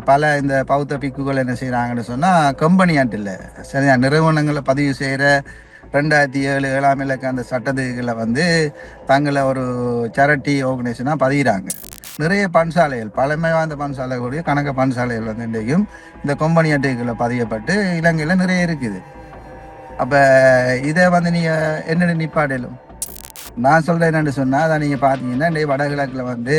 பல இந்த பௌத்த பிக்குகள் என்ன செய்கிறாங்கன்னு சொன்னால் கம்பெனி இல்லை. சரியா? நிறுவனங்களை பதிவு செய்கிற ரெண்டாயிரத்தி ஏழு ஏழாம் இலக்க அந்த சட்டத்துகளை வந்து தங்களை ஒரு சேரிட்டி ஆர்கனைசேஷனாக பதிகிறாங்க நிறைய பன்சாலைகள் பழமை வாய்ந்த பன்சாலைகளுடைய கணக்கு பன்சாலைகள் வந்து இன்றைக்கும் இந்த கொம்பனி அட்டைகளை பதியப்பட்டு இலங்கையில் நிறைய இருக்குது. அப்போ இதை வந்து நீங்கள் என்னென்ன நிப்பாடலும் நான் சொல்கிறேன் என்னென்னு சொன்னால் அதை நீங்கள் பார்த்தீங்கன்னா இன்றைய வடகிழக்கில் வந்து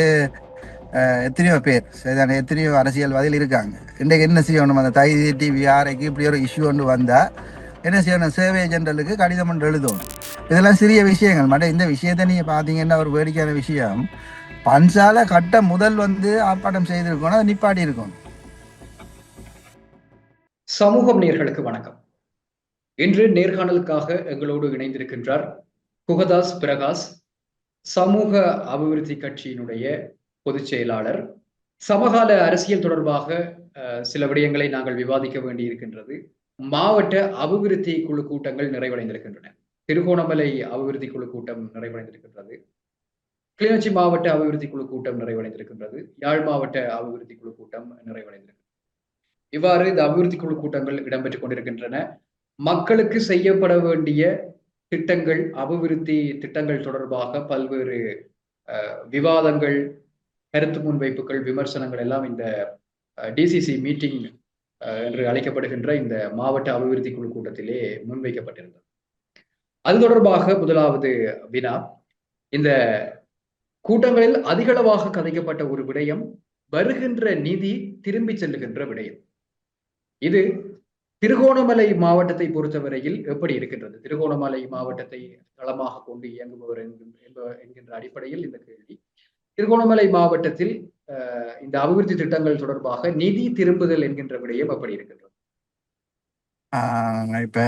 எத்தனையோ பேர். சரிதானே? எத்தனையோ அரசியல்வாதிகள் இருக்காங்க. இன்றைக்கு என்ன செய்யணும்? அந்த தை டிவி ஆரைக்கு இப்படி ஒரு இஷ்யூ ஒன்று வந்தால் என்ன செய்யணும்? சேவை ஜென்ரலுக்கு கடிதம் ஒன்று எழுதணும். இதெல்லாம் சிறிய விஷயங்கள். மட்டும் இந்த விஷயத்தை நீங்கள் பார்த்தீங்கன்னா ஒரு வேடிக்கையான விஷயம். பன்சால கட்ட முதல் வந்து ஆர்ப்பாட்டம் செய்திருக்கணும். அதை நிப்பாட்டி இருக்கும் சமூகம் நேர்களுக்கு வணக்கம். இன்று நேர்காணலுக்காக எங்களோடு இணைந்திருக்கின்றார் குகதாஸ் பிரகாஷ் சமூக அபிவிருத்தி கட்சியினுடைய பொதுச் செயலாளர். சமகால அரசியல் தொடர்பாக அஹ், சில விடயங்களை நாங்கள் விவாதிக்க வேண்டியிருக்கின்றது. மாவட்ட அபிவிருத்தி குழு கூட்டங்கள் நிறைவடைந்திருக்கின்றன. திருகோணமலை அபிவிருத்தி குழு கூட்டம் நிறைவடைந்திருக்கின்றது. கிளிநொச்சி மாவட்ட அபிவிருத்தி குழு கூட்டம் நிறைவடைந்திருக்கின்றது. யாழ் மாவட்ட அபிவிருத்தி குழு கூட்டம் நிறைவடைந்திருக்கிறது இவ்வாறு இந்த அபிவிருத்தி குழு கூட்டங்கள் இடம்பெற்றுக் கொண்டிருக்கின்றன. மக்களுக்கு செய்யப்பட வேண்டிய திட்டங்கள் அபிவிருத்தி திட்டங்கள் தொடர்பாக பல்வேறு அஹ், விவாதங்கள் கருத்து முன்வைப்புகள் விமர்சனங்கள் எல்லாம் இந்த டிசிசி மீட்டிங் என்று அழைக்கப்படுகின்ற இந்த மாவட்ட அபிவிருத்தி குழு கூட்டத்திலே முன்வைக்கப்பட்டிருந்தது. அது தொடர்பாக முதலாவது வினா. இந்த கூட்டங்களில் அதிகளவாக கதைக்கப்பட்ட ஒரு விடயம் வருகின்ற நிதி திரும்பி செல்லுகின்ற விடயம். இது திருகோணமலை மாவட்டத்தை பொறுத்தவரையில் எப்படி இருக்கின்றது? திருகோணமலை மாவட்டத்தை தளமாக கொண்டு இயங்குபவர் என்கின்ற- என்கின்ற அடிப்படையில் இந்த கேள்வி. திருகோணமலை மாவட்டத்தில் இந்த அபிவிருத்தி திட்டங்கள் தொடர்பாக நிதி திரும்புதல் என்கின்ற விடயம் எப்படி இருக்கின்றது. ஆஹ் இப்ப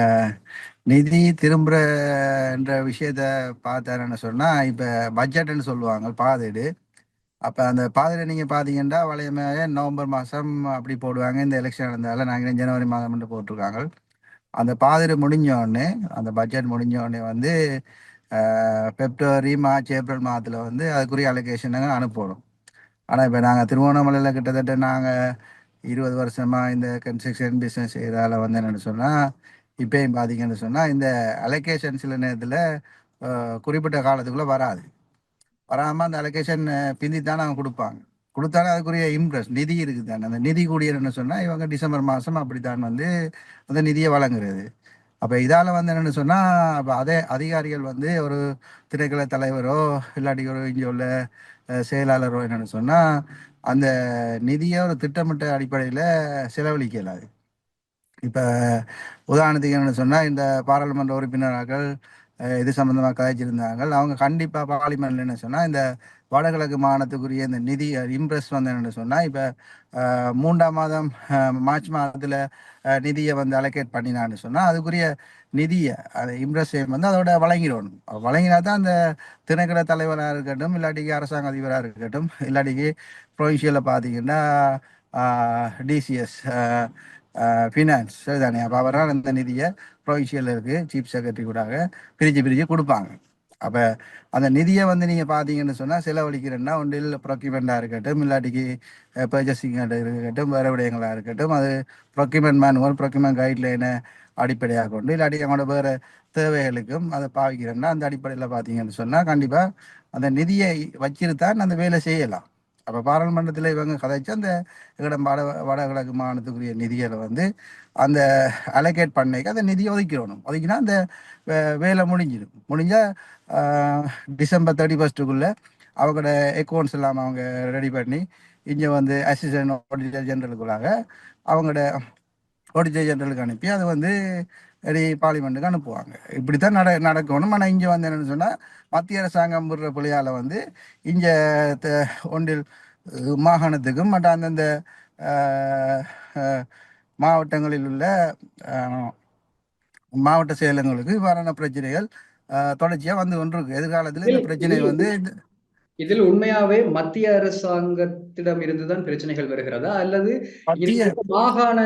நிதி திரும்புறன்ற விஷயத்த பார்த்தாருன்னு சொன்னா இப்ப பட்ஜெட்னு சொல்லுவாங்க பாதீடு. அப்ப அந்த பாதையில நீங்க பாத்தீங்கன்னா வளையமாக நவம்பர் மாசம் அப்படி போடுவாங்க. இந்த எலெக்ஷன் நடந்தால நாங்க ஜனவரி மாதம் போட்டிருக்காங்க. அந்த பாதிரி முடிஞ்ச உடனே அந்த பட்ஜெட் முடிஞ்ச உடனே வந்து பெப்ரவரி மார்ச் ஏப்ரல் மாதத்தில் வந்து அதுக்குரிய அலோகேஷனை அனுப்பணும். ஆனால் இப்போ நாங்கள் திருவோணமலையில் கிட்டத்தட்ட நாங்கள் இருபது வருஷமாக இந்த கன்ஸ்ட்ரக்ஷன் பிஸ்னஸ் செய்கிறதால வந்து என்னென்னு சொன்னால் இப்பயும் பார்த்தீங்கன்னு சொன்னால் இந்த அலோகேஷன் சில நேரத்தில் குறிப்பிட்ட காலத்துக்குள்ளே வராது. வராமல் அந்த அலோகேஷன் பிந்தி தான் அவங்க கொடுப்பாங்க. கொடுத்தாலும் அதுக்குரிய இம்ப்ரெஸ் நிதி இருக்குது தானே. அந்த நிதி கூடியன்னு சொன்னால் இவங்க டிசம்பர் மாசம் அப்படித்தான் வந்து அந்த நிதியை வழங்குறது. அப்ப இதால வந்து என்னன்னு சொன்னா அப்ப அதே அதிகாரிகள் வந்து ஒரு திணைக்கள தலைவரோ இல்லாட்டி ஒரு இங்க உள்ள செயலாளரோ என்னன்னு சொன்னா அந்த நிதியை ஒரு திட்டமிட்ட அடிப்படையில செலவழிக்க இயலாது இப்ப உதாரணத்துக்கு என்னன்னு சொன்னா இந்த பாராளுமன்ற உறுப்பினர்கள் இது சம்பந்தமா கதைச்சிருந்தாங்க அவங்க கண்டிப்பா பார்லிமெண்ட்ல என்ன சொன்னா இந்த வடகிழக்கு மாகாணத்துக்குரிய இந்த நிதி இம்ப்ரெஸ் வந்து சொன்னால் இப்போ மூன்றாம் மாதம் மார்ச் மாதத்தில் நிதியை வந்து அலோகேட் பண்ணினான்னு சொன்னால் அதுக்குரிய நிதியை அது இம்ப்ரெஸ் வந்து அதோட வழங்கிடணும். வழங்கினா தான் அந்த திணைக்கட தலைவராக இருக்கட்டும் இல்லாட்டிக்கு அரசாங்க அதிபராக இருக்கட்டும் இல்லாட்டிக்கு ப்ரொவின்ஷியலில் பார்த்தீங்கன்னா டிசிஎஸ் ஃபினான்ஸ் சரிதானே? அப்போ அவரால் அந்த நிதியை ப்ரொவின்ஷியல் இருக்குது சீஃப் செக்ரட்டரி கூடாக பிரித்து பிரித்து கொடுப்பாங்க. அப்போ அந்த நிதியை வந்து நீங்கள் பார்த்தீங்கன்னு சொன்னால் செலவழிக்கிறேன்னா ஒன்றில் ப்ரொக்யூமெண்ட்டாக இருக்கட்டும் இல்லாட்டிக்கு பர்ச்சேசிங்காக இருக்கட்டும் வேறு விடயங்களாக இருக்கட்டும் அது ப்ரொக்யூமெண்ட் மேனுவல் ப்ரொக்யூமெண்ட் கைட்லைனை அடிப்படையாக கொண்டு இல்லாட்டி அவங்களோட வேறு தேவைகளுக்கும் அதை பாவிக்கிறேன்னா அந்த அடிப்படையில் பார்த்தீங்கன்னு சொன்னால் கண்டிப்பாக அந்த நிதியை வச்சிருத்தான் அந்த வேலை செய்யலாம். அப்போ பாராளுமன்றத்தில் இவங்க கதைச்சு அந்த இடம் வட வடகிழக்கு மாநிலத்துக்குரிய நிதிகளை வந்து அந்த அலோகேட் பண்ணைக்கு அந்த நிதியை ஒதுக்கிடணும். ஒதுக்கினா அந்த வே- வேலை முடிஞ்சிடும். முடிஞ்சால் டிசம்பர் தேர்ட்டி ஃபஸ்ட்டுக்குள்ளே அவங்களோட அக்கௌண்ட்ஸ் எல்லாம் அவங்க ரெடி பண்ணி இங்கே வந்து அசிஸ்டன்ட் ஆடிட்டர் ஜெனரலுக்குள்ளாக அவங்களோட ஆடிட்டர் ஜெனரலுக்கு அனுப்பி அது வந்து ரெடி பார்லிமெண்ட்டுக்கு அனுப்புவாங்க. இப்படித்தான் நட நடக்கணும். ஆனால் இங்கே வந்து என்னன்னு சொன்னால் மத்திய அரசாங்கம் விடுற பிள்ளையால் வந்து இங்கே ஒன்றில் மாகாணத்துக்கும் மற்ற அந்தந்த மாவட்டங்களில் உள்ள மாவட்ட செயலகங்களுக்கு இவ்வாறான பிரச்சனைகள் அஹ், தொடர்ச்சியா வந்து கொண்டிருக்கு. எதிர்காலத்தில் இந்த பிரச்சனை வந்து இதில் உண்மையாவே மத்திய அரசாங்கத்திடம் இருந்துதான் பிரச்சனைகள் வருகிறதா? அல்லது மாகாண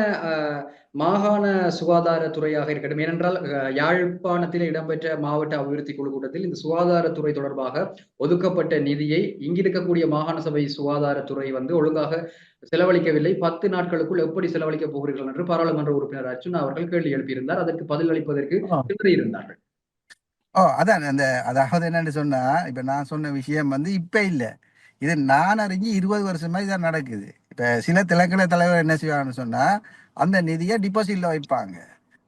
மாகாண சுகாதாரத்துறையாக இருக்கட்டும். ஏனென்றால் யாழ்ப்பாணத்தில் இடம்பெற்ற மாவட்ட அபிவிருத்தி குழு கூட்டத்தில் இந்த சுகாதாரத்துறை தொடர்பாக ஒதுக்கப்பட்ட நிதியை இங்கிருக்கக்கூடிய மாகாண சபை சுகாதாரத்துறை வந்து ஒழுங்காக செலவழிக்கவில்லை. பத்து நாட்களுக்குள் எப்படி செலவழிக்க போகிறீர்கள் என்று பாராளுமன்ற உறுப்பினர் அர்ச்சுனா அவர்கள் கேள்வி எழுப்பியிருந்தார். அதற்கு பதில் அளிப்பதற்கு ஆ. ஓ அதான் அந்த அதாவது என்னன்னு சொன்னா இப்ப நான் சொன்ன விஷயம் வந்து இப்ப இல்ல. இது நான் அறிஞ்சு இருபது வருஷமா இதான் நடக்குது. இப்ப சில திலக்கண தலைவர் என்ன செய்வாங்கன்னு சொன்னா அந்த நிதியை டிபாசிட்ல வைப்பாங்க.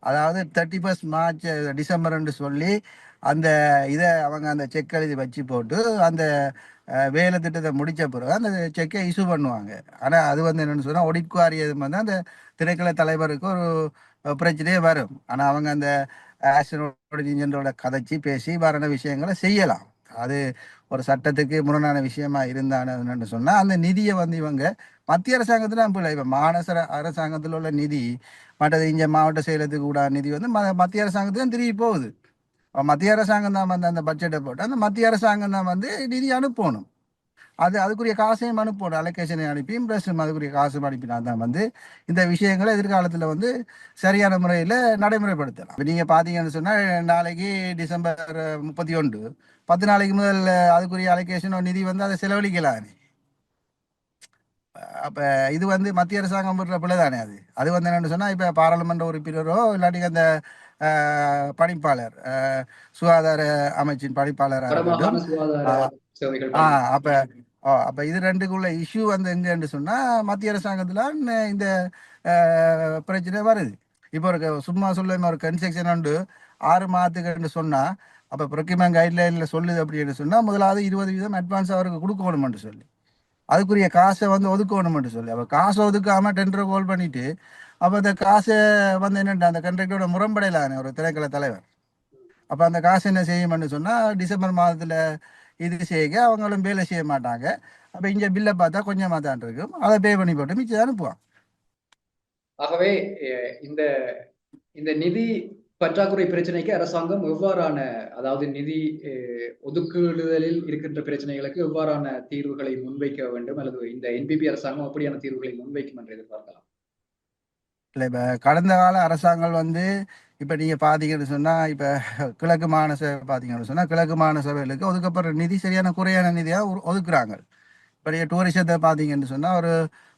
அதாவது தேர்ட்டி ஃபர்ஸ்ட் மார்ச் டிசம்பர்ன்னு சொல்லி அந்த இதை அவங்க அந்த செக் எழுதி வச்சு போட்டு அந்த வேலை திட்டத்தை முடிச்ச பிறகு அந்த செக்கை இஷ்யூ பண்ணுவாங்க. ஆனா அது வந்து என்னன்னு சொன்னா ஒடிக்குவாரியது வந்து அந்த திரைக்கலை தலைவருக்கு ஒரு பிரச்சனையே வரும். ஆனா அவங்க அந்த ஆஸ்ட்ரோட இன்ஜினரோட கதைச்சி பேசி வரண விஷயங்களை செய்யலாம். அது ஒரு சட்டத்துக்கு முரணான விஷயமா இருந்தானு சொன்னா அந்த நிதியை வந்து இவங்க மத்திய அரசாங்கத்துல அனுப்பல இப்ப மாநகர அரசாங்கத்தில் உள்ள நிதி மற்றது இங்க மாவட்ட செயலத்துக்கு கூட நிதி வந்து ம- மத்திய அரசாங்கத்துக்கு திரும்பி போகுது. மத்திய அரசாங்கம் தான் வந்து அந்த பட்ஜெட்டை போட்டு அந்த மத்திய அரசாங்கம் தான் வந்து நிதி அனுப்பணும். அது அதுக்குரிய காசையும் அனுப்பணும் அலோகேஷனை அனுப்பியும் ப்ளஸ் அதுக்குரிய காசும் அனுப்பினா தான் வந்து இந்த விஷயங்களை எதிர்காலத்தில் வந்து சரியான முறையில் நடைமுறைப்படுத்தலாம். நீங்கள் பார்த்தீங்கன்னு சொன்னால் நாளைக்கு டிசம்பர் முப்பத்தி ஒன்று பத்து நாளைக்கு முதல் அதுக்குரிய அலோகேஷன் நிதி வந்து அதை செலவழிக்கலாம். அப்போ இது வந்து மத்திய அரசாங்கம் விடுற பிள்ளை தானே அது. அது வந்து என்னன்னு சொன்னால் இப்போ பாராளுமன்ற உறுப்பினரோ இல்லாட்டி அந்த பணிப்பாளர் சுகாதார அமைச்சின் பணிப்பாளராக இருக்கட்டும் வடமாகாண சுகாதார ஆஹ் சேவைகள் ஆ பணி. அப்ப அப்ப இது ரெண்டுக்குள்ள இஷ்யூ வந்து எங்கன்னு சொன்னா மத்திய அரசாங்கத்துல இந்த பிரச்சனை வருது. இப்போ ஒரு க- சும்மா சொல்ல ஒரு கன்ஸ்ட்ரக்ஷன் உண்டு. ஆறு மாதத்துக்குன்னு சொன்னா அப்ப ப்ரொக்யூமெண்ட் கைட்லைன்ல சொல்லுது அப்படின்னு சொன்னா முதலாவது இருபது வீதம் அட்வான்ஸ் அவருக்கு கொடுக்கணும்னு சொல்லி. அதுக்குரிய காசை வந்து ஒதுக்கணும்னு சொல்லி. அப்ப காசை ஒதுக்காம டெண்டரை கால் பண்ணிட்டு அப்ப அந்த காசை வந்து என்னட்டு அந்த கண்ட்ராக்டோட முரண்படையிலான ஒரு திரைக்கலை தலைவர். அப்ப அந்த காசு என்ன செய்யும்னு சொன்னா டிசம்பர் மாதத்துல இது செய்ய அவங்களும் வேலை செய்ய மாட்டாங்க. அப்ப இங்க பில்லை பார்த்தா கொஞ்சமா தான் இருக்கும். அதை பே பண்ணி போட்டு மிச்சம் அனுப்புவான் ஆகவே இந்த இந்த நிதி பற்றாக்குறை பிரச்சனைக்கு அரசாங்கம் எவ்வாறான அதாவது நிதி அஹ், ஒதுக்குதலில் இருக்கின்ற பிரச்சனைகளுக்கு எவ்வாறான தீர்வுகளை முன்வைக்க வேண்டும் அல்லது இந்த என்பிபி அரசாங்கம் அப்படியான தீர்வுகளை முன்வைக்கும் என்று எதிர்பார்க்கலாம்? இல்ல இப்ப கடந்த கால அரசாங்கம் வந்து இப்போ நீங்கள் பார்த்தீங்கன்னு சொன்னால் இப்போ கிழக்கு மாகாண சபை சொன்னால் கிழக்கு மாகாண சபைகளுக்கு ஒதுக்கப்படுற நிதி சரியான குறையான நிதியாக ஒதுக்குறாங்க. இப்போ நீங்கள் டூரிசத்தை பார்த்தீங்கன்னு சொன்னால் ஒரு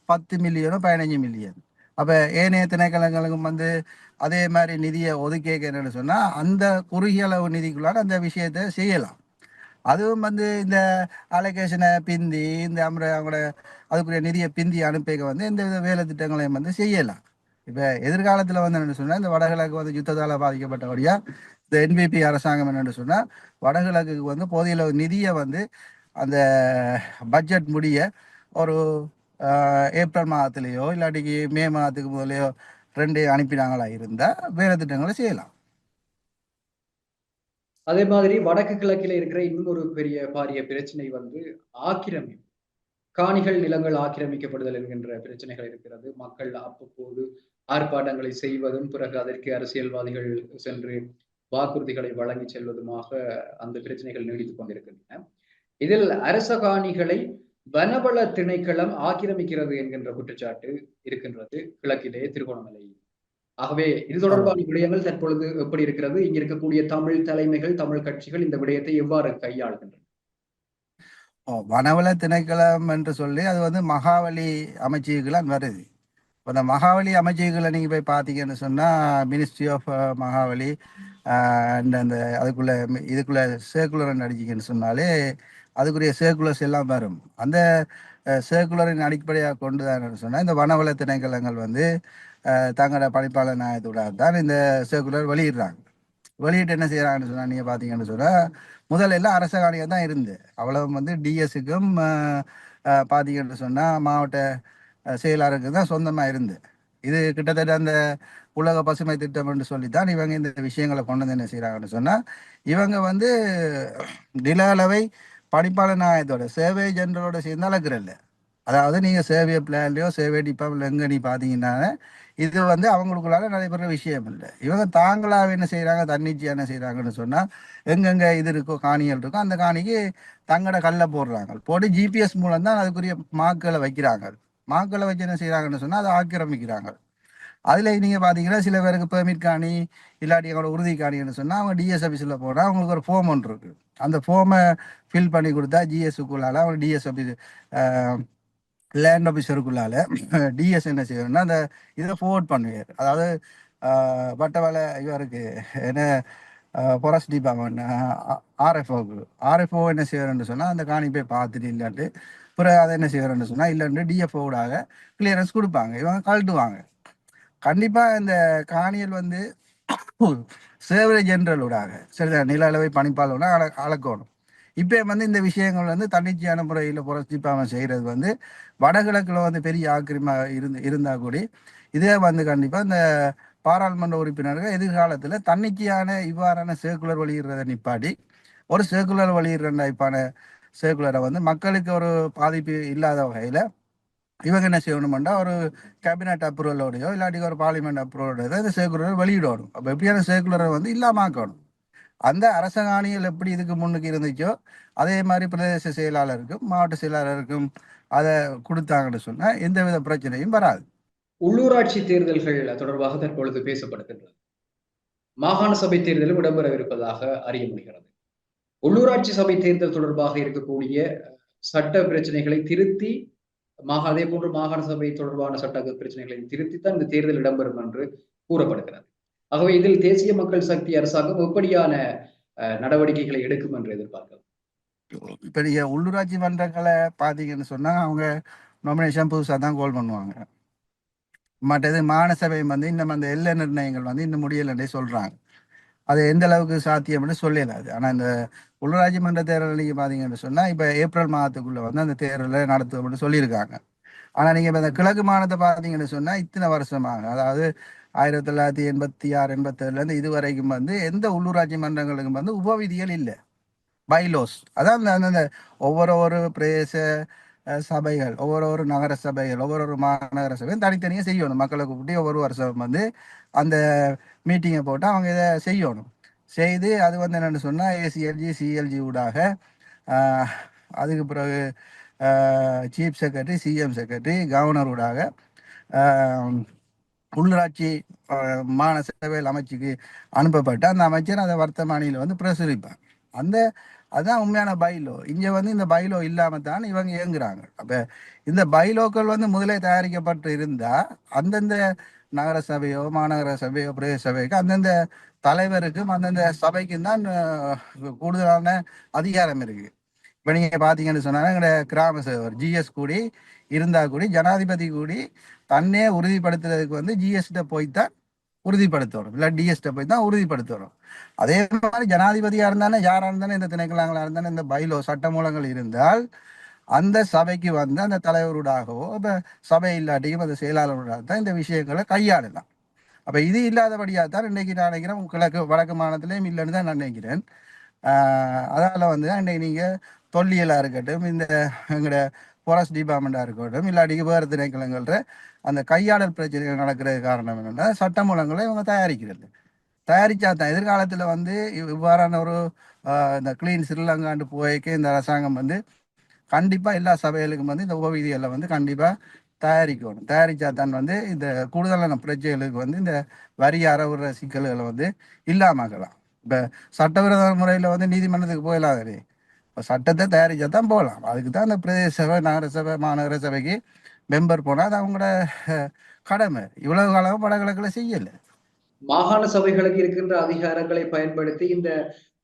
பத்து மில்லியனோ பதினஞ்சு மில்லியன் அப்போ ஏனைய திணைக்களங்களுக்கும் வந்து அதே மாதிரி நிதியை ஒதுக்கேக்கணும்னு சொன்னால் அந்த குறுகிய அளவு நிதிக்குள்ளார அந்த விஷயத்தை செய்யலாம். அதுவும் வந்து இந்த அலோகேஷனை பிந்தி இந்த அவங்களோட அதுக்குரிய நிதியை பிந்தி அனுப்பிக்க வந்து இந்த வித வேலை திட்டங்களையும் வந்து செய்யலாம். இப்ப எதிர்காலத்துல வந்து என்ன சொன்னா இந்த வடகிழக்கு வந்து யுத்தத்தால பாதிக்கப்பட்டபடியா இந்த என்பிபி அரசாங்கம் என்னன்னு சொன்னா வடகிழக்குக்கு வந்து போதிய நிதியை வந்து அந்த பட்ஜெட் முடிய ஒரு ஏப்ரல் மாதத்துலேயோ இல்லாட்டிக்கு மே மாதத்துக்கு முதலையோ ரெண்டு அனுப்பினாங்களா இருந்தா வேலை திட்டங்களை செய்யலாம். அதே மாதிரி வடக்கு கிழக்கில இருக்கிற இன்னொரு பெரிய பாரிய பிரச்சனை வந்து ஆக்கிரமிப்பு காணிகள் நிலங்கள் ஆக்கிரமிக்கப்படுதல் என்கின்ற பிரச்சனைகள் இருக்கிறது. மக்கள் அப்பப்போது ஆர்ப்பாட்டங்களை செய்வதும் பிறகு அதற்கு அரசியல்வாதிகள் சென்று வாக்குறுதிகளை வழங்கி செல்வதுமாக அந்த பிரச்சனைகள் நீடித்துக் கொண்டிருக்கின்றன. இதில் அரச காணிகளை வனவள திணைக்களம் ஆக்கிரமிக்கிறது என்கின்ற குற்றச்சாட்டு இருக்கின்றது. கிழக்கிலே திருகோணமலை. ஆகவே இது தொடர்பான விடயங்கள் தற்பொழுது எப்படி இருக்கிறது? இங்க இருக்கக்கூடிய தமிழ் தலைமைகள் தமிழ் கட்சிகள் இந்த விடயத்தை எவ்வாறு கையாளுகின்றன? வனவள திணைக்களம் என்று சொல்லி அது வந்து மகாவலி அமைச்சுக்கெல்லாம் வருது. இப்போ இந்த மகாவலி அமைச்சர்களை நீங்கள் போய் பார்த்தீங்கன்னு சொன்னால் ministry of Mahaweli uh, ah, அந்த அதுக்குள்ளே இதுக்குள்ளே இதுக்குள்ள அடிச்சிங்கன்னு சொன்னாலே அதுக்குரிய சேர்க்குலர்ஸ் எல்லாம் வரும். அந்த uh, சேர்க்குலரின் அடிப்படையாக கொண்டு தான் சொன்னால் இந்த வனவள திணைக்களங்கள் வந்து uh, தங்களோட பணிப்பாளர் நாயத்தோட தான் இந்த சேர்க்குலர் வெளியிடுறாங்க. வெளியிட்டு என்ன செய்யறாங்கன்னு சொன்னா நீங்க பாத்தீங்கன்னு சொன்னா முதல்ல எல்லாம் அரச காணியாக தான் இருந்து. அவ்வளவு வந்து டிஎஸ்க்கும் பாத்தீங்கன்னு சொன்னா மாவட்ட செயலாளருக்கு தான் சொந்தமாக இருந்து. இது கிட்டத்தட்ட அந்த உலக பசுமை திட்டம் என்று சொல்லித்தான் இவங்க இந்த விஷயங்களை கொண்டு வந்து என்ன செய்கிறாங்கன்னு சொன்னால் இவங்க வந்து நில அளவை பணிப்பாளர் நாயத்தோட சேவை ஜெனரலோட சேர்ந்து அளக்குறல்ல. அதாவது நீங்கள் சேவை பிளான்லையோ சேவை டிபார்ட்மெண்ட் எங்கே நீ பார்த்தீங்கன்னா இது வந்து அவங்களுக்குள்ளால நடைபெற விஷயம் இல்லை. இவங்க தாங்களாக என்ன செய்கிறாங்க தன்னிச்சையாக என்ன செய்கிறாங்கன்னு சொன்னால் எங்கெங்கே இது இருக்கோ காணிகள் இருக்கோ அந்த காணிக்கு தங்கட கல்லை போடுறாங்க. போட்டு ஜிபிஎஸ் மூலம் தான் அதுக்குரிய மாக்களை வைக்கிறாங்க. மாக்களை வச்சு என்ன செய்கிறாங்கன்னு சொன்னால் அதை ஆக்கிரமிக்கிறாங்க. அதில் நீங்கள் பார்த்தீங்கன்னா சில பேருக்கு பெர்மிட் காணி இல்லாட்டி அவங்களோட உறுதி காணின்னு சொன்னால் அவங்க டிஎஸ் ஆஃபீஸில் போனால் அவங்களுக்கு ஒரு ஃபார்ம் ஒன்று இருக்குது அந்த ஃபார்மை ஃபில் பண்ணி கொடுத்தா ஜிஎஸ்க்குள்ளால அவங்க டிஎஸ் ஆஃபீஸ் லேண்ட் ஆஃபீஸருக்குள்ளால டிஎஸ் என்ன செய்யணும்னா அந்த இதை ஃபோர்வர்ட் பண்ணுவார். அதாவது வட்டவேலை இவருக்கு என்ன ஃபாரஸ்ட் டிபார்ட்மெண்ட் ஆர்எஃப்ஓக்கு ஆர்எஃப்ஓ என்ன செய்வாருன்னு சொன்னால் அந்த காணி போய் பார்த்துட்டு இல்லாட்டு அப்புறம் அதை என்ன செய்வாருன்னு சொன்னால் இல்லைன்னு டிஎஃப்ஓடாக கிளியரன்ஸ் கொடுப்பாங்க. இவங்க கழட்டுவாங்க. கண்டிப்பாக இந்த காணியல் வந்து சேவரை ஜெனரலோடாக சரிதான் நில அளவை பணிப்பாளர்னா அள அளக்கணும் இப்போ வந்து இந்த விஷயங்கள் வந்து தன்னிச்சையான முறையில் புரட்சிப்பாமல் செய்கிறது வந்து வடகிழக்கில் வந்து பெரிய ஆக்கிரமா இருந்து இருந்தால் கூடி இதே வந்து கண்டிப்பாக இந்த பாராளுமன்ற உறுப்பினர்கள் எதிர்காலத்தில் தன்னிச்சையான இவ்வாறான சேர்க்குலர் வெளியிடுறதை நிப்பாட்டி ஒரு சேர்க்குலர் வெளியிடுற டைப்பான சர்க்குலரை வந்து மக்களுக்கு ஒரு பாதிப்பு இல்லாத வகையில் இவங்க என்ன செய்யணும்னா ஒரு கேபினட் அப்ரூவலோடையோ இல்லாட்டி ஒரு பார்லிமெண்ட் அப்ரூவலோடையோ இந்த சர்க்குலரை வெளியிடணும். அப்போ எப்படியான சர்க்குலரை வந்து இல்லாமாக்கணும். அந்த அரசாணிகள் எப்படி இதுக்கு முன்னுக்கு இருந்துச்சோ அதே மாதிரி பிரதேச செயலாளருக்கும் மாவட்ட செயலாளருக்கும் அதை கொடுத்தாங்கன்னு சொன்னால் எந்தவித பிரச்சனையும் வராது. உள்ளூராட்சி தேர்தல்கள் தொடர்பாக தற்பொழுது பேசப்படுகின்றது மாகாண சபை தேர்தலும் இடம்பெறவிருப்பதாக அறிய முடிகிறது. உள்ளூராட்சி சபை தேர்தல் தொடர்பாக இருக்கக்கூடிய சட்ட பிரச்சனைகளை திருத்தி மாக அதே போன்று மாகாண சபை தொடர்பான சட்ட பிரச்சனைகளை திருத்தித்தான் இந்த தேர்தல் இடம்பெறும் என்று கூறப்படுகிறது. ஆகவே இதில் தேசிய மக்கள் சக்தி அரசாங்கம் எப்படியான நடவடிக்கைகளை எடுக்கும் என்று எதிர்பார்க்கலாம்? இப்ப நீங்க உள்ளூராட்சி மன்றங்களை பாத்தீங்கன்னு சொன்னா அவங்க நாமினேஷன் புதுசா தான் கோல் பண்ணுவாங்க. மற்றது மாநசபை வந்து இன்னும் அந்த எல்லை நிர்ணயங்கள் வந்து இன்னும் முடியலன்னே சொல்றாங்க. அது எந்த அளவுக்கு சாத்தியம்னு சொல்லலாது ஆனா இந்த உள்ளூராட்சி மன்ற தேர்தல் நீங்க பாத்தீங்கன்னு சொன்னா இப்ப ஏப்ரல் மாதத்துக்குள்ள வந்து அந்த தேர்தலை நடத்துவோம்னு சொல்லியிருக்காங்க. ஆனா நீங்க இப்ப இந்த கிழக்கு மாநிலத்தை பாத்தீங்கன்னு சொன்னா இத்தனை வருஷமாக அதாவது ஆயிரத்தி தொள்ளாயிரத்தி எண்பத்தி ஆறு எண்பத்தேழுல இருந்து இது வரைக்கும் வந்து எந்த உள்ளூராட்சி மன்றங்களுக்கும் வந்து உபவிதிகள் இல்லை. பைலோஸ். அதான் அந்த ஒவ்வொரு ஒரு பிரதேச சபைகள் ஒவ்வொரு ஒரு நகர சபைகள் ஒவ்வொரு ஒரு மாநகர சபையும் தனித்தனியாக செய்யணும். மக்களை கூப்பிட்டு ஒவ்வொரு வருஷம் வந்து அந்த மீட்டிங்கை போட்டு அவங்க இதை செய்யணும். செய்து அது வந்து என்னென்னு சொன்னால் ஏசிஎல்ஜி சிஎல்ஜி ஊடாக அதுக்கு பிறகு chief secretary CM secretary governor ஊடாக உள்ளாட்சி மாநில சேவையில் அமைச்சுக்கு அனுப்பப்பட்டு அந்த அமைச்சர் அதை வர்த்தமானியில் வந்து பிரசுரிப்பேன் அந்த அதுதான் உண்மையான பைலோ. இங்கே வந்து இந்த பைலோ இல்லாமல் தான் இவங்க இயங்குறாங்க. அப்போ இந்த பைலோக்கள் வந்து முதலே தயாரிக்கப்பட்டு இருந்தால் அந்தந்த நகர சபையோ மாநகர சபையோ பிரதேச சபைக்கு அந்தந்த தலைவருக்கும் அந்தந்த சபைக்கும் தான் கூடுதலான அதிகாரம் இருக்கு. இப்போ நீங்கள் பார்த்தீங்கன்னு சொன்னாலும் எங்களோட கிராம சேவர் ஜிஎஸ் கூடி இருந்தால் கூடி ஜனாதிபதி கூடி தன்னே உறுதிப்படுத்துறதுக்கு வந்து ஜிஎஸ்ட போய் தான் உறுதிப்படுத்தணும் இல்லை டிஎஸ்ட போய் தான் உறுதிப்படுத்தணும் அதே மாதிரி ஜனாதிபதியா இருந்தானே யாரா இருந்தானே இந்த திணைக்களங்களா இருந்தானே இந்த பைலோ சட்டமூலங்கள் இருந்தால் அந்த சபைக்கு வந்து அந்த தலைவருடாகவோ இப்போ சபை இல்லாட்டியும் அந்த செயலாளருடாக தான் இந்த விஷயங்களை கையாளலாம். அப்போ இது இல்லாதபடியாக தான் இன்னைக்கு நான் நினைக்கிறேன் கிழக்கு வடக்கு மாநிலத்திலையும் இல்லைன்னு தான் நான் நினைக்கிறேன். அதால் வந்து இன்றைக்கி நீங்கள் தொல்லியலாக இருக்கட்டும் இந்த எங்களோட ஃபாரஸ்ட் டிபார்ட்மெண்ட்டாக இருக்கட்டும் இல்லாட்டிக்கு வேறு திணைக்களங்கள்ற அந்த கையாடல் பிரச்சனைகள் நடக்கிறது காரணம் என்னென்னா சட்டமூலங்களை இவங்க தயாரிக்கிறது. தயாரிச்சா தான் எதிர்காலத்தில் வந்து இவ்வாறான ஒரு இந்த கிளீன் ஸ்ரீலங்காண்டு போய்க்கு இந்த அரசாங்கம் வந்து கண்டிப்பாக எல்லா சபைகளுக்கும் வந்து இந்த ஓவியங்களை வந்து கண்டிப்பாக தயாரிக்கணும். தயாரித்தா தான் வந்து இந்த கூடுதலான பிரச்சனைகளுக்கு வந்து இந்த வரி அறவுற சிக்கல்களை வந்து இல்லாமக்கலாம் இப்போ சட்டவிரோத முறையில் வந்து நீதிமன்றத்துக்கு போயிடலாம் இப்போ சட்டத்தை தயாரித்தா தான் போகலாம். அதுக்கு தான் இந்த பிரதேச சபை நகர சபை மாநகர சபைக்கு மெம்பர் போனால் அது அவங்களோட கடமை. இவ்வளவு காலம் வடகிழக்கில் செய்யலை. மாகாண சபைகளுக்கு இருக்கின்ற அதிகாரங்களை பயன்படுத்தி இந்த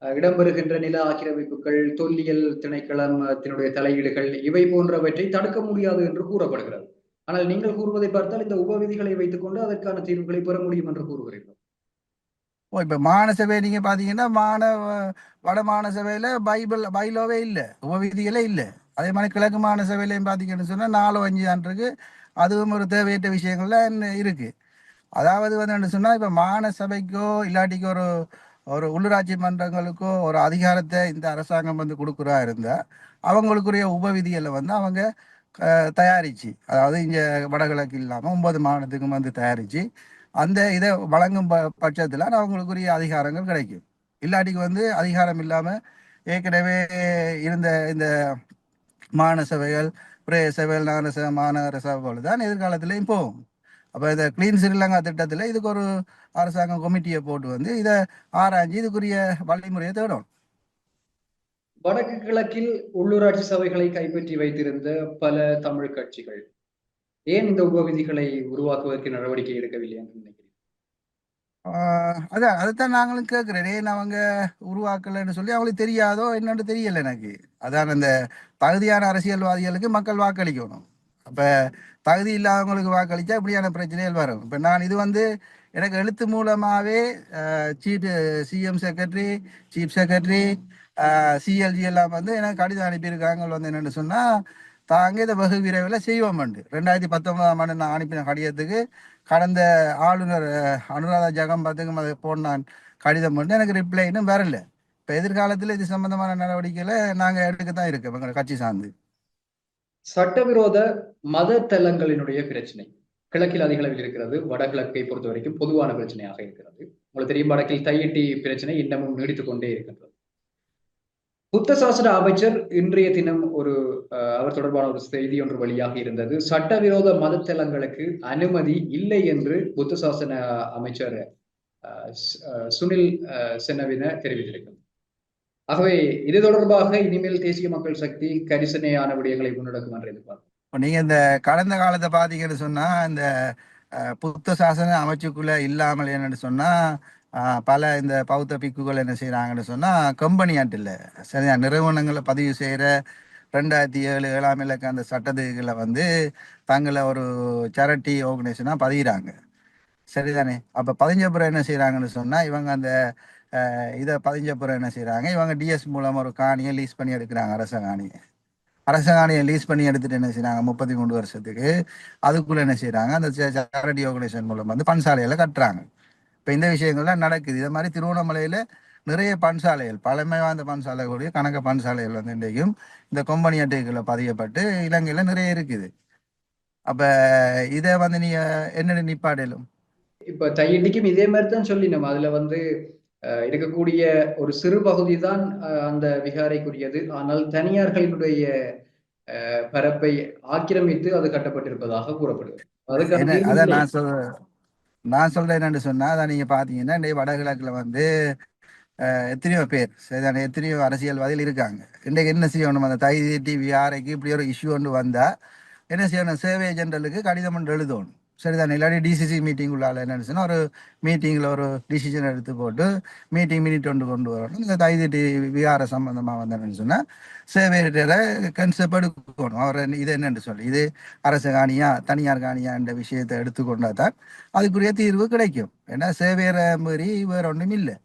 இடம்பெறுகின்ற நில ஆக்கிரமிப்புகள் தொல்லியல் திணைக்களத்தினுடைய தலையீடுகள் இவை போன்றவற்றை தடுக்க முடியாது என்று கூறப்படுகிறது. ஆனால் நீங்கள் கூறுவதை பார்த்தால் இந்த உபவிதிகளை வைத்துக் கொண்டு அதற்கான தீர்வுகளை பெற முடியும் என்று கூறுகிறீர்கள். ஓ இப்ப மாநசபை நீங்க பாத்தீங்கன்னா மான வட மாநசபையில பைபிள் பைலோவே இல்லை. உபவிதிகளே இல்லை. அதே மாதிரி கிழக்கு மாநசபையிலையும் பாத்தீங்கன்னு சொன்னா நாலு அஞ்சு தான் இருக்கு அதுவும் ஒரு தேவையற்ற விஷயங்கள்ல இருக்கு. அதாவது வந்து என்ன இப்போ இப்ப மாநசபைக்கோ இல்லாட்டிக்கு ஒரு ஒரு உள்ளூராட்சி மன்றங்களுக்கோ ஒரு அதிகாரத்தை இந்த அரசாங்கம் வந்து கொடுக்குறா இருந்தால் அவங்களுக்குரிய உபவிதிகளை வந்து அவங்க அஹ், தயாரிச்சு அதாவது இங்கே வடகிழக்கு இல்லாமல் ஒன்பது மாநிலத்துக்கும் வந்து தயாரிச்சு அந்த இதை வழங்கும் ப பட்சத்தில் அவங்களுக்குரிய அதிகாரங்கள் கிடைக்கும். இல்லாட்டிக்கு வந்து அதிகாரம் இல்லாமல் ஏற்கனவே இருந்த இந்த மாநில சபைகள் பிரதேச சபைகள் நகர சபை மாநகர சபைகள் தான் எதிர்காலத்திலையும் போகும். அப்போ இந்த கிளீன் ஸ்ரீலங்கா திட்டத்தில் இதுக்கு ஒரு அரசாங்கம் கமிட்டியை போட்டு வந்து இதை ஆராய்ஞ்சு இதுக்குரிய வழிமுறையை தேடும் வடக்கு கிழக்கில் உள்ளூராட்சி சபைகளை கைப்பற்றி வைத்திருந்த பல தமிழ் கட்சிகள் ஏன் இந்த உபவிதிகளை உருவாக்குவதற்கு நடவடிக்கை எடுக்கவில்லை என்று நினைக்கிறேன் அதான் அதைத்தான் நாங்களும் கேட்குறேன். ஏன் அவங்க உருவாக்கலைன்னு சொல்லி அவங்களுக்கு தெரியாதோ என்னன்னு தெரியல எனக்கு. அதான் அந்த தகுதியான அரசியல்வாதிகளுக்கு மக்கள் வாக்களிக்கணும். அப்போ தகுதி இல்லாதவங்களுக்கு வாக்களித்தா இப்படியான பிரச்சனைகள் வரும். இப்போ நான் இது வந்து எனக்கு எழுத்து மூலமாகவே சீட்டு CM secretary chief secretary CLG எல்லாம் வந்து எனக்கு கடிதம் அனுப்பியிருக்காங்க. வந்து என்னென்னு சொன்னால் தாங்க இதை வெகு விரைவில் செய்வோம்ண்டு ரெண்டாயிரத்தி பத்தொன்பதாம் ஆண்டு நான் அனுப்பின கடிதத்துக்கு கடந்த ஆளுநர் அஹ், அனுராதா ஜெகம்பத்துக்கும் அதை போனான் கடிதம் பண்ணி எனக்கு ரிப்ளை இன்னும் வரல. இப்போ எதிர்காலத்தில் இது சம்பந்தமான நடவடிக்கைகளை நாங்கள் எடுக்க தான் இருக்கோம். எங்களோட கட்சி சார்ந்து. சட்டவிரோத மத தலங்களினுடைய பிரச்சனை. கிழக்கில் அதிக அளவில் இருக்கிறது வடகிழக்கை பொறுத்த வரைக்கும் பொதுவான பிரச்சனையாக இருக்கிறது. உங்களுக்கு தெரியும் வடக்கில் தையிட்டி பிரச்சனை இன்னமும் நீடித்துக் கொண்டே இருக்கின்றது. புத்த சாசன அமைச்சர் இன்றைய தினம் ஒரு அஹ், அவர் தொடர்பான ஒரு செய்தி ஒன்று வழியாக இருந்தது. சட்டவிரோத மதத்தலங்களுக்கு அனுமதி இல்லை என்று புத்த சாசன அமைச்சர் அஹ், சுனில் சென்னவின தெரிவித்திருக்கிறார். ஆகவே இது தொடர்பாக இனிமேல் தேசிய மக்கள் சக்தி கரிசனையான விடயங்களை முன்னெடுக்கும் என்று எதிர்பார்க்கிறோம் நீங்கள் இந்த கடந்த காலத்தை பாத்தீங்கன்னு சொன்னால் இந்த புத்த சாசன அமைச்சுக்குள்ள இல்லாமல் என்னன்னு சொன்னால் பல இந்த பௌத்த பிக்குகள் என்ன செய்கிறாங்கன்னு சொன்னால் கம்பெனி இல்லை. சரியா? நிறுவனங்களை பதிவு செய்கிற ரெண்டாயிரத்தி ஏழு ஏழாம் இலக்க அந்த சட்டத்துகளை வந்து தங்களை ஒரு சேரிட்டி ஆர்கனைசேஷனாக பதிகிறாங்க சரிதானே? அப்போ பதிஞ்சப்புறம் என்ன செய்கிறாங்கன்னு சொன்னால் இவங்க அந்த இதை பதிஞ்சப்புறம் என்ன செய்கிறாங்க இவங்க டிஎஸ் மூலமாக ஒரு காணியை லீஸ் பண்ணி எடுக்கிறாங்க அரச காணியை. அரசாணையை லீஸ் பண்ணி எடுத்துட்டு என்ன செய்யறாங்க முப்பத்தி மூணு வருஷத்துக்கு அதுக்குள்ள என்ன செய்யறாங்க அந்த சேரிட்டி ஆர்கனைசேஷன் மூலம் வந்து பன்சாலைகளை கட்டுறாங்க. இப்போ இந்த விஷயங்கள்லாம் நடக்குது. இதை மாதிரி திருவண்ணாமலையில நிறைய பன்சாலைகள் பழமை வாய்ந்த பன்சாலைகளுடைய கணக்க பன்சாலைகள் வந்து இன்றைக்கும் இந்த கொம்பனி அட்டைகளில் பதியப்பட்டு இலங்கையில நிறைய இருக்குது. அப்ப இதை வந்து நீ என்ன நிப்பாடலும்? இப்ப தையடிக்கும் இதே மாதிரி தான் சொல்லினோம். அதுல வந்து இருக்கக்கூடிய ஒரு சிறு பகுதி தான் அந்த விகாரைக்குரியது. ஆனால் தனியார்களினுடைய பரப்பை ஆக்கிரமித்து அது கட்டப்பட்டிருப்பதாக கூறப்படுகிறது. அதுக்கான. நான் சொல் நான் சொல்றேன் என்னன்னு சொன்னா அதான் நீங்க பாத்தீங்கன்னா வடகிழக்குல வந்து அஹ், எத்தனையோ பேர் சரிதானே? எத்தனையோ அரசியல்வாதிகள் இருக்காங்க. இன்றைக்கு என்ன செய்யணும்? அந்த தை டிவி ஆரைக்கு இப்படி ஒரு இஷ்யூ ஒன்று வந்தா என்ன செய்யணும்? சேவை ஜெனரலுக்கு கடிதம் ஒன்று எழுதணும். சரிதானே? இல்லாட்டி டிசிசி மீட்டிங் உள்ளால என்னன்னு சொன்னா ஒரு மீட்டிங்கில் ஒரு டிசிஷன் எடுத்து போட்டு மீட்டிங் மினிட் ஒன்று கொண்டு வரணும். இந்த தைதி டிவி விஆர சம்பந்தமாக வந்தேன்னு சொன்னால் சேவையரை கன்செப்ட் எடுக்கணும். அவர் இது என்னன்னு சொல்லி. இது அரசு காணியா தனியார் காணியா என்ற விஷயத்தை எடுத்துக்கொண்டா தான் அதுக்குரிய தீர்வு கிடைக்கும். ஏன்னா சேவையரை மீறி வேற ஒன்றும் இல்லை.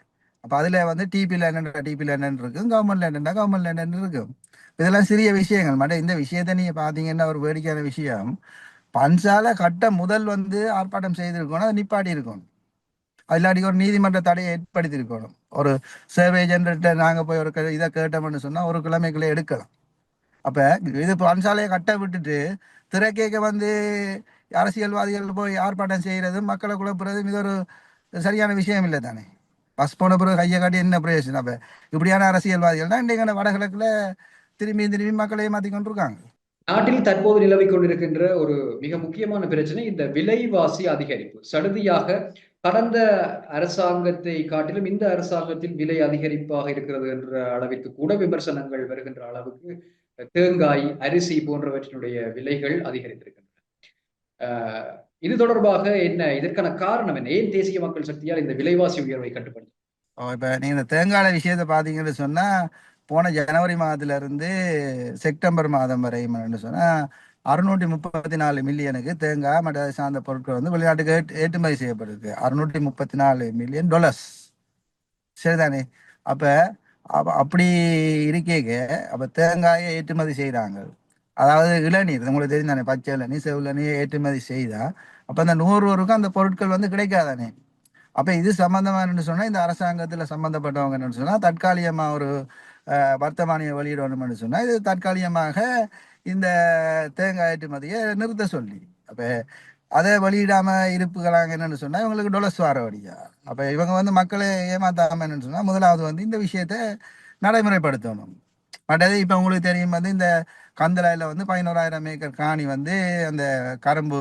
அப்போ அதில் வந்து டிபியில் என்னென்ன டிபியில் லேண்ட் இருக்கும் கவர்மெண்ட் என்னென்ன கவர்மெண்ட் லேண்ட் இருக்கும் இதெல்லாம் சிறிய விஷயங்கள். மட்டும் இந்த விஷயத்தை நீங்கள் பார்த்தீங்கன்னா ஒரு வேடிக்கையான விஷயம். பன்சாலை கட்ட முதல் வந்து ஆர்ப்பாட்டம் செய்திருக்கணும் அதை நிப்பாட்டி இருக்கணும் இல்லாட்டி ஒரு நீதிமன்ற தடையை ஏற்படுத்தி இருக்கணும் ஒரு சேவை ஜென்ரேட்டர் நாங்கள் போய் ஒரு க- இதை கேட்டோம்னு சொன்னால் ஒரு கிழமைக்குள்ளே எடுக்கலாம். அப்போ இது பன்சாலையை கட்ட விட்டுட்டு திரைக்கேக்க வந்து அரசியல்வாதிகள் போய் ஆர்ப்பாட்டம் செய்கிறது மக்களை குழப்புறதும் இது ஒரு சரியான விஷயம் இல்லை தானே. பஸ் போன பிறகு கையை காட்டி என்ன பிரயோஜனம்? அப்போ இப்படியான அரசியல்வாதிகள் தான் இன்றைக்கான வடகிழக்கில் திரும்பி திரும்பி மக்களையும் மாற்றி கொண்டிருக்காங்க. நாட்டில் தற்போது நிலவிக் கொண்டிருக்கின்ற ஒரு மிக முக்கியமான பிரச்சனை இந்த விலைவாசி அதிகரிப்பு. சடுதியாக கடந்த அரசாங்கத்தை காட்டிலும் இந்த அரசாங்கத்தில் விலை அதிகரிப்பாக இருக்கிறது என்ற அளவிற்கு கூட விமர்சனங்கள் வருகின்ற அளவுக்கு தேங்காய் அரிசி போன்றவற்றினுடைய விலைகள் அதிகரித்திருக்கின்றன. இது தொடர்பாக என்ன இதற்கான காரணம் என்ன? ஏன் தேசிய மக்கள் சக்தியால் இந்த விலைவாசி உயர்வை கட்டுப்படுத்தும் இப்ப நீங்க தேங்காய் விஷயத்தை பாத்தீங்கன்னு சொன்னா போன ஜனவரி மாதத்துல இருந்து செப்டம்பர் மாதம் வரை சொன்னால் அறுநூற்றி முப்பத்தி நாலு மில்லியனுக்கு தேங்காய் மற்ற சார்ந்த பொருட்கள் வந்து வெளிநாட்டுக்கு ஏற்றுமதி செய்யப்படுது அறுநூற்றி முப்பத்தி நாலு மில்லியன் டாலர்ஸ் சரிதானே? அப்போ அப்ப அப்படி இருக்கேங்க அப்போ தேங்காயை ஏற்றுமதி செய்கிறாங்க அதாவது இளநீர் உங்களுக்கு தெரியும் தானே பச்சை இளநீர் செவிளநீர் ஏற்றுமதி செய்தா அப்போ அந்த நூறுவருக்கும் அந்த பொருட்கள் வந்து கிடைக்காதானே? அப்ப இது சம்பந்தமா என்னன்னு சொன்னா இந்த அரசாங்கத்துல சம்பந்தப்பட்டவங்க என்னன்னு சொன்னா தற்காலிகமா ஒரு வர்த்தமானியை வெளியிடணும்னு சொன்னால் இது தற்காலிகமாக இந்த தேங்காய் ஏற்றுமதியை நிறுத்த சொல்லி. அப்போ அதை வெளியிடாமல் இருப்புகளாங்க என்னென்னு சொன்னால் இவங்களுக்கு டொலஸ் வர வழியா. அப்போ இவங்க வந்து மக்களை ஏமாத்தாம என்னன்னு சொன்னால் முதலாவது வந்து இந்த விஷயத்த நடைமுறைப்படுத்தணும். மற்றது இப்போ உங்களுக்கு தெரியும் வந்து இந்த கந்தலாயில வந்து பதினோராயிரம் ஏக்கர் காணி வந்து அந்த கரும்பு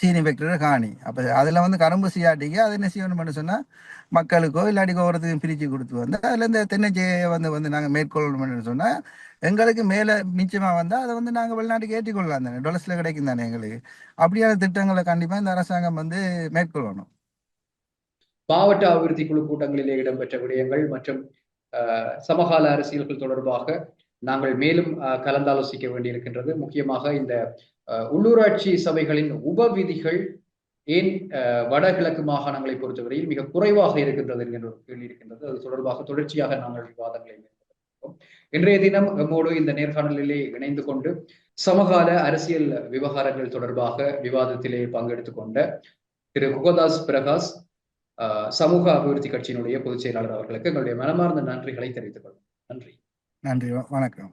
சீனி ஃபேக்டரியோட காணி. அப்போ அதில் வந்து கரும்பு சியாட்டிக்கு அது என்ன செய்யணும்னு சொன்னால் மக்களுக்கோ இல்லாட்டி ஒவ்வொருத்துக்கும் பிரிச்சு கொடுத்து வந்து அதில் இந்த தென்னஞ்செய்யை வந்து வந்து மேற்கொள்ளணும் மேற்கொள்ளணும்னு சொன்னால் எங்களுக்கு மேலே மிச்சமாக வந்தால் அதை வந்து நாங்கள் வெளிநாட்டுக்கு ஏற்றிக்கொள்ளலாம் தானே. டொலஸ்ல கிடைக்கும் தானே எங்களுக்கு. அப்படியான திட்டங்களை கண்டிப்பாக இந்த அரசாங்கம் வந்து மேற்கொள்ளணும். மாவட்ட அபிவிருத்தி குழு கூட்டங்களிலே இடம்பெற்ற விடயங்கள் மற்றும் சமகால அரசியல்கள் தொடர்பாக நாங்கள் மேலும் கலந்தாலோசிக்க வேண்டியிருக்கின்றது. முக்கியமாக இந்த உள்ளூராட்சி சபைகளின் உப விதிகள் ஏன் அஹ், வடகிழக்கு மாகாணங்களை பொறுத்தவரையில் மிக குறைவாக இருக்கின்றது என்கின்ற ஒரு கேள்வி இருக்கின்றது. அது தொடர்பாக தொடர்ச்சியாக நாங்கள் விவாதங்களை மேற்கொண்டிருக்கிறோம் இன்றைய தினம் எம்மோடு இந்த நேர்காணலிலே இணைந்து கொண்டு சமகால அரசியல் விவகாரங்கள் தொடர்பாக விவாதத்திலே பங்கெடுத்துக் கொண்ட திரு. குகதாஸ் பிரகாஷ் ஆஹ் சமூக அபிவிருத்தி கட்சியினுடைய பொதுச் செயலாளர் அவர்களுக்கு எங்களுடைய மனமார்ந்த நன்றிகளை தெரிவித்துக் கொள்வோம் நன்றி. நன்றி. வணக்கம்.